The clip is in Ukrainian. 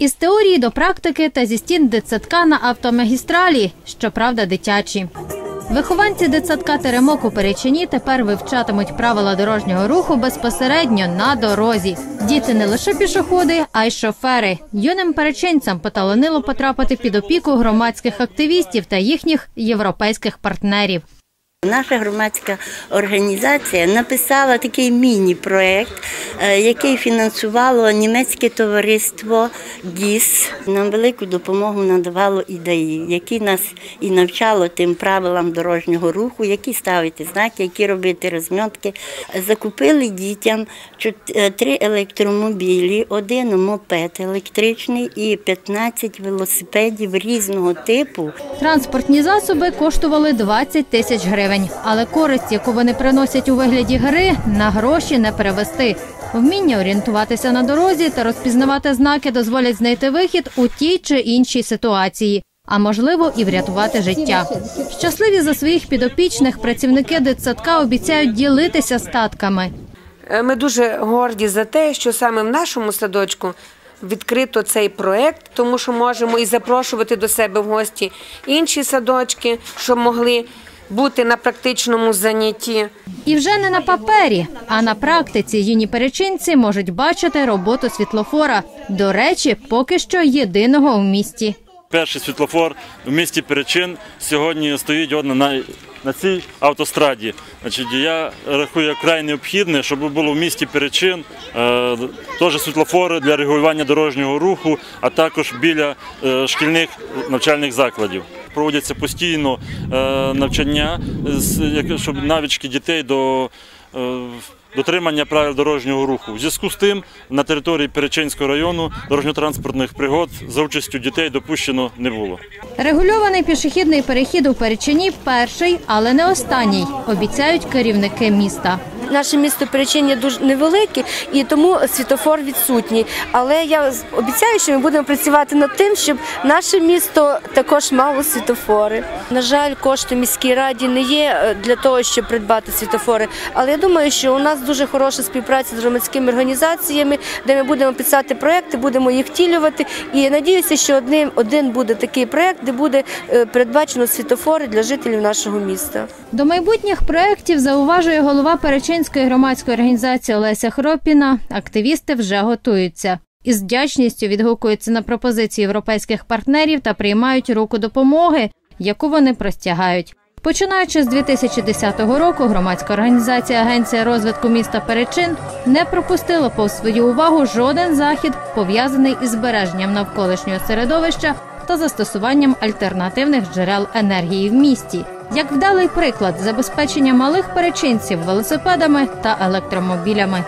Із теорії до практики та зі стін дитсадка на автомагістралі, щоправда, дитячі. Вихованці дитсадка Теремок у Перечині тепер вивчатимуть правила дорожнього руху безпосередньо на дорозі. Діти не лише пішоходи, а й шофери. Юним перечинцям поталанило потрапити під опіку громадських активістів та їхніх європейських партнерів. Наша громадська організація написала такий міні-проект, е, який фінансувало німецьке товариство ГІС. Нам велику допомогу надавало ідеї, які нас і навчало тим правилам дорожнього руху, які ставити знаки, які робити розмітки. Закупили дітям е, три електромобілі, один мопед електричний і 15 велосипедів різного типу. Транспортні засоби коштували 20 тисяч гривень, але користь, яку вони приносять у вигляді гри, на гроші не перевести. Вміння орієнтуватися на дорозі та розпізнавати знаки дозволять знайти вихід у тій чи іншій ситуації, а можливо і врятувати життя. Щасливі за своїх підопічних працівники дитсадка обіцяють ділитися статками. Е, Ми дуже горді за те, що саме в нашому садочку відкрито цей проект, тому що можемо і запрошувати до себе в гості інші садочки, щоб могли бути на практичному занятті. І вже не на папері, а на практиці юні перечинці можуть бачити роботу світлофора. До речі, поки що єдиного у місті. Перший світлофор в місті Перечин сьогодні стоїть от на, на цій автостраді. Значить, я рахую вкрай необхідне, щоб було в місті Перечин е, теж світлофори для регулювання дорожнього руху, а також біля е, шкільних навчальних закладів. Проводяться постійно е, навчання, щоб навички дітей до е, дотримання правил дорожнього руху. В зв'язку з тим на території Перечинського району дорожньо-транспортних пригод за участю дітей допущено не було. Регульований пішохідний перехід у Перечині перший, але не останній, обіцяють керівники міста. Наше місто Перечиння дуже невелике і тому світофор відсутній. Але я обіцяю, що ми будемо працювати над тим, щоб наше місто також мало світофори. На жаль, кошти міській раді не є е, для того, щоб придбати світофори. Але я думаю, що у нас дуже хороша співпраця з громадськими організаціями, де ми будемо писати проекти, будемо їх втілювати. І надіюся, що одним один буде такий проект, де буде е, передбачено світофори для жителів нашого міста. До майбутніх проєктів зауважує голова Перечинської громадської організації Олеся Хропіна. Активісти вже готуються. Із вдячністю відгукуються на пропозиції європейських партнерів та приймають руку допомоги, яку вони простягають. Починаючи з 2010 року, громадська організація Агенція розвитку міста Перечин не пропустила повз свою увагу жоден захід, пов'язаний із збереженням навколишнього середовища та застосуванням альтернативних джерел енергії в місті. Як вдалий приклад забезпечення малих перечинців велосипедами та електромобілями.